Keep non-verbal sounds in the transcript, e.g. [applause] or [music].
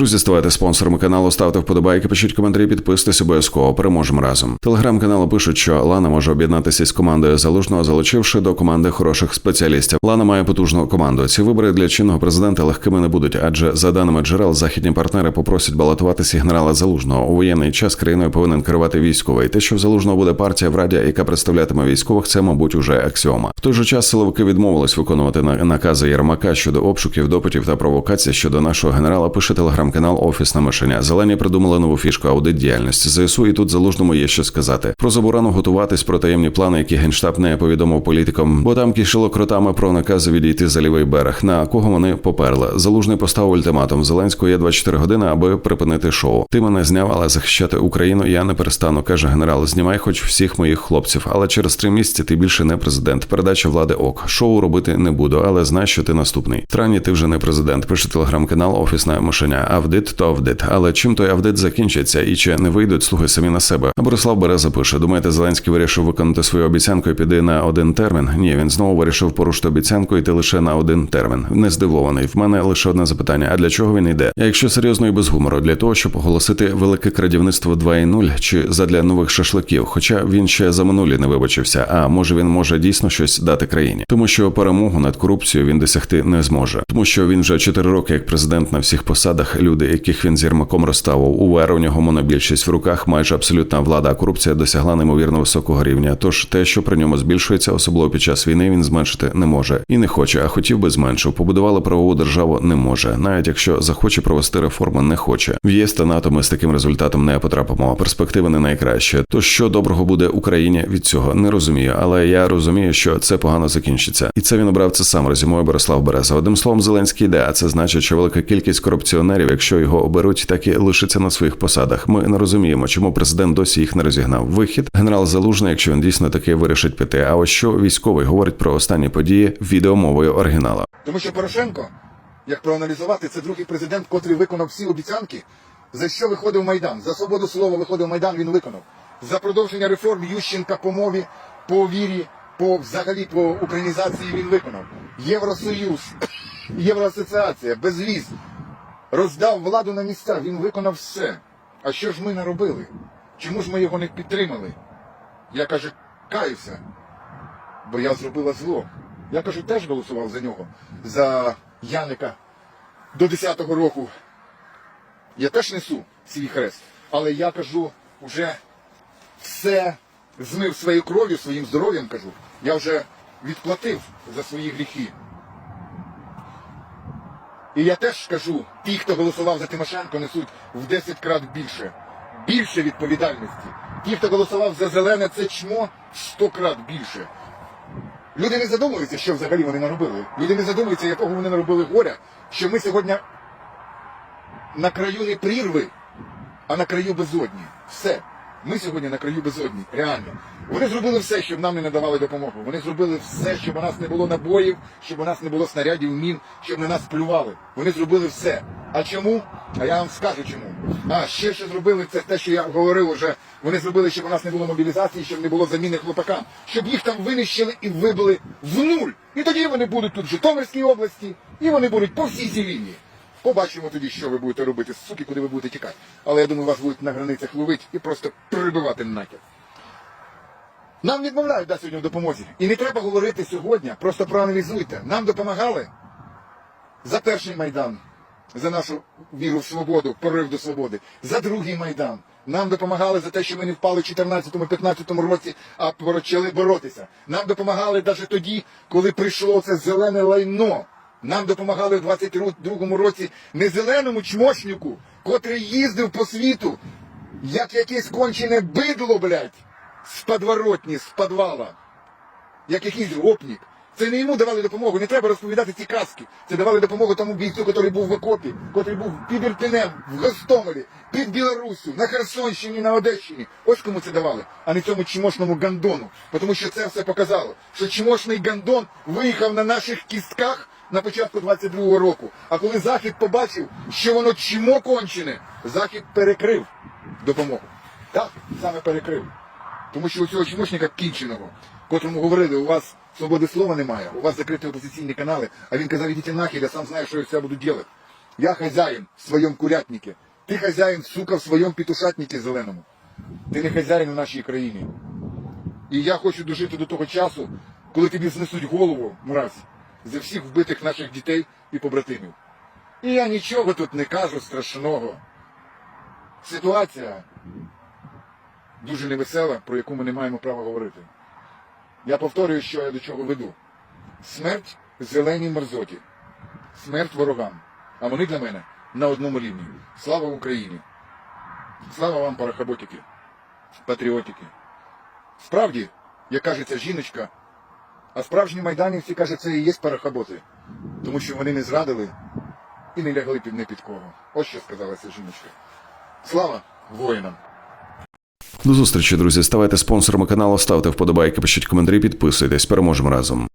Друзі, ставайте спонсорами каналу, ставте вподобайки, пишіть коментарі, підписуйтесь обов'язково. Переможемо разом. Телеграм-каналу пишуть, що Лана може об'єднатися з командою залужного, залучивши до команди хороших спеціалістів. Лана має потужну команду. Ці вибори для чинного президента легкими не будуть, адже за даними джерел, західні партнери попросять балотуватися генерала залужного. У воєнний час країною повинен керувати військовий. Те, що в залужного буде партія в раді, яка представлятиме військових, це мабуть уже аксіома. В той же час силовики відмовились виконувати на- накази Єрмака щодо обшуків, допитів та провокацій щодо нашого генерала. Пише телеграм-канал Офісна мишеня. Зелені придумали нову фішку аудит діяльності ЗСУ. І тут залужному є що сказати про заборону готуватись про таємні плани, які генштаб не повідомив політикам, бо там кишило кротами про накази відійти за лівий берег. На кого вони поперли? Залужний поставив ультиматум. Зеленського є 24 години, аби припинити шоу. Ти мене зняв, але захищати Україну я не перестану. каже генерал. Знімай хоч всіх моїх хлопців, але через три місяці ти більше не президент. Передача влади ок. Шоу робити не буду, але знай, що ти наступний. В Травні ти вже не президент. Пише телеграм-канал Офісна мишеня. Авдит то авдит. Але чим той авдит закінчиться і чи не вийдуть слуги самі на себе? Борислав Береза пише: Думаєте, Зеленський вирішив виконати свою обіцянку і піде на один термін? Ні, він знову вирішив порушити обіцянку йти лише на один термін. Не здивований. В мене лише одне запитання: а для чого він йде? Якщо серйозно і без гумору, для того, щоб оголосити велике крадівництво 2.0 чи задля нових шашликів? Хоча він ще за минулі не вибачився. А може він може дійсно щось дати країні, тому що перемогу над корупцією він досягти не зможе, тому що він вже 4 роки як президент на всіх посадах. Люди, яких він з Єрмаком розставив, у нього монобільшість в руках, майже абсолютна влада. А корупція досягла неймовірно високого рівня. Тож те, що при ньому збільшується, особливо під час війни, він зменшити не може і не хоче, а хотів би зменшив. Побудували правову державу не може, навіть якщо захоче провести реформи, не хоче. В ЄС та НАТО ми з таким результатом не потрапимо. Перспективи не найкраще. То що доброго буде Україні від цього, не розумію. Але я розумію, що це погано закінчиться, і це він обрав це сам розімує Борислав Береза. Одним словом, Зеленський йде, а це значить, що велика кількість корупціонерів, якщо його оберуть, так і лишиться на своїх посадах. Ми не розуміємо, чому президент досі їх не розігнав. Вихід генерал Залужний, якщо він дійсно таки вирішить піти. А ось що військовий говорить про останні події відеомовою оригінала. Тому що Порошенко, як проаналізувати, це другий президент, котрий виконав всі обіцянки, за що виходив Майдан. За свободу слова виходив Майдан, він виконав. За продовження реформ Ющенка по мові, по вірі, по взагалі по українізації він виконав. Євросоюз, [coughs] Євроасоціація, безвіз. Роздав владу на місця, він виконав все. А що ж ми не робили? Чому ж ми його не підтримали? Я каже, каюся бо я зробила зло. Я кажу, теж голосував за нього, за Яника до 10-го року. Я теж несу свій хрест. Але я кажу, вже все змив своєю кров'ю, своїм здоров'ям кажу. Я вже відплатив за свої гріхи. І я теж кажу, ті, хто голосував за Тимошенко, несуть в 10 крат більше. Більше відповідальності. Ті, хто голосував за зелене, це чмо в 100 крат більше. Люди не задумуються, що взагалі вони наробили. Люди не задумуються, якого вони наробили горя, що ми сьогодні на краю не прірви, а на краю безодні. Все. Ми сьогодні на краю безодні. Реально. Вони зробили все, щоб нам не надавали допомогу. Вони зробили все, щоб у нас не було набоїв, щоб у нас не було снарядів, мін, щоб на нас плювали. Вони зробили все. А чому? А я вам скажу чому. А ще що зробили, це те, що я говорив уже. Вони зробили, щоб у нас не було мобілізації, щоб не було заміни хлопакам, щоб їх там винищили і вибили в нуль. І тоді вони будуть тут в Житомирській області, і вони будуть по всій цій лінії. Побачимо тоді, що ви будете робити, суки, куди ви будете тікати. Але я думаю, вас будуть на границях ловити і просто прибивати нахер. Нам відмовляють да, сьогодні в допомозі. І не треба говорити сьогодні, просто проаналізуйте. Нам допомагали за перший майдан, за нашу віру в свободу, порив до свободи, за другий майдан. Нам допомагали за те, що ми не впали в 14-15 році, а почали боротися. Нам допомагали навіть тоді, коли прийшло це зелене лайно. Нам допомагали в 22-му році не зеленому чмошнику, котрий їздив по світу, як якесь кончене бидло, блядь, з подворотні, з підвала як якийсь гопнік. Це не йому давали допомогу, не треба розповідати ці казки. Це давали допомогу тому бійцю, який був в окопі, який був під Ірпінем, в Гостомелі, під Білоруссю, на Херсонщині, на Одещині. Ось кому це давали, а не цьому чмошному гандону. Тому що це все показало, що чмошний гандон виїхав на наших кістках на початку 22-го року. А коли Захід побачив, що воно чмо кончене, Захід перекрив допомогу. Так, саме перекрив. Тому що у цього чмошника кінченого, котрому говорили, у вас свободи слова немає, у вас закриті опозиційні канали, а він казав, ідіть нахер, я сам знаю, що я все буду робити. Я хозяин в своем курятнике. Ти хазяїн, сука, в своєму петушатнике зеленому. Ти не хазяїн у нашій країні. І я хочу дожити до того часу, коли тобі знесуть голову, мразь, за всіх вбитих наших дітей і побратимів. І я нічого тут не кажу страшного. Ситуація дуже невесела, про яку ми не маємо права говорити. Я повторюю, що я до чого веду. Смерть зеленій мерзоті, смерть ворогам. А вони для мене на одному рівні. Слава Україні! Слава вам, парахаботики, патріотики. Справді, як каже ця жіночка, а справжні майданівці, каже, це і є парохоботи, Тому що вони не зрадили і не лягли під не кого. Ось що сказала ця жіночка. Слава воїнам! До зустрічі, друзі. Ставайте спонсорами каналу, ставте вподобайки, пишіть коментарі, підписуйтесь. Переможемо разом.